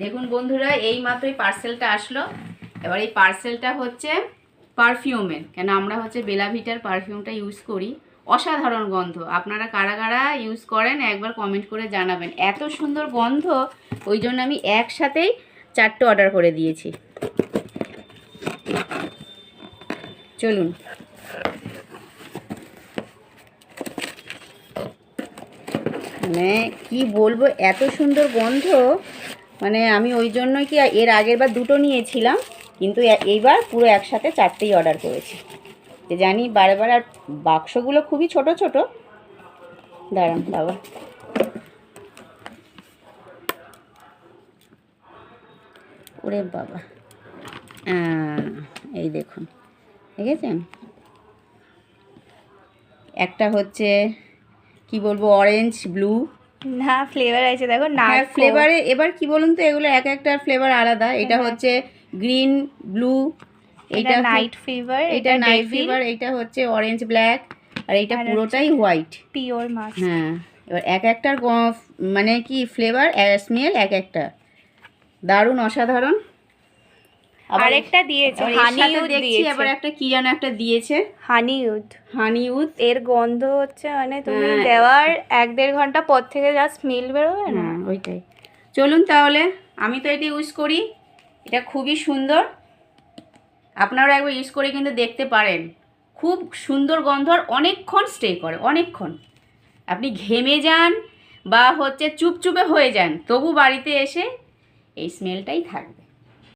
দেখুন বন্ধুরা, এই মাত্রই পার্সেলটা আসলো। এবার এই পার্সেলটা হচ্ছে পারফিউমের কেন আমরা হচ্ছে বেলাভিটার পারফিউমটা ইউজ করি? অসাধারণ গন্ধ। আপনারা কারা কারা ইউজ করেন, একবার কমেন্ট করে জানাবেন। এত সুন্দর গন্ধ, ওই জন্য আমি একসাথেই চারটে অর্ডার করে দিয়েছি। চলুন। মানে কি বলব, এত সুন্দর গন্ধ। মানে আমি ওই জন্যই কি এর আগের বার দুটো নিয়েছিলাম, কিন্তু এইবার পুরো একসাথে চারটেই অর্ডার করেছি। যে জানি বারবার আর বাক্সগুলো খুবই ছোট ছোট। দাঁড়ান বাবা। ওরে বাবা। এই দেখুন, দেখেছেন? একটা হচ্ছে, কি বলব অরেঞ্জ ব্লু না ফ্লেভার আছে। দেখো না হ্যাঁ ফ্লেভারে এবার কি বলুন তো এগুলো এক একটা ফ্লেভার আলাদা। এটা হ্যাঁ। হচ্ছে গ্রিন ব্লু এটা এটা নাইট ফিভার এটা নাইট ফিভার এটা হচ্ছে অরেঞ্জ ব্ল্যাক আর এটা পুরোটাই হোয়াইট পিওর মাস্ক হ্যাঁ এবার এক একটার মানে কি ফ্লেভার স্মেল এক একটা। দারুণ অসাধারণ। আরেকটা দিয়েছে আবার হানি সাথে দিয়েছে। আবার একটা কি যেন একটা দিয়েছে? হানি ইউথ হানি উথ এর গন্ধ হচ্ছে মানে তুমি হ্যাঁ। দেওয়ার এক দেড় ঘণ্টা পর থেকে যা স্মেল বেরোবে না। হ্যাঁ ওইটাই। চলুন তাহলে আমি তো এটা ইউজ করি। এটা খুবই সুন্দর। আপনারা একবার ইউজ করে কিন্তু দেখতে পারেন। খুব সুন্দর গন্ধ আর অনেকক্ষণ স্টে করে অনেকক্ষণ। আপনি ঘেমে যান বা হচ্ছে চুপচুপে হয়ে যান তবু বাড়িতে এসে এই স্মেলটাই থাকবে।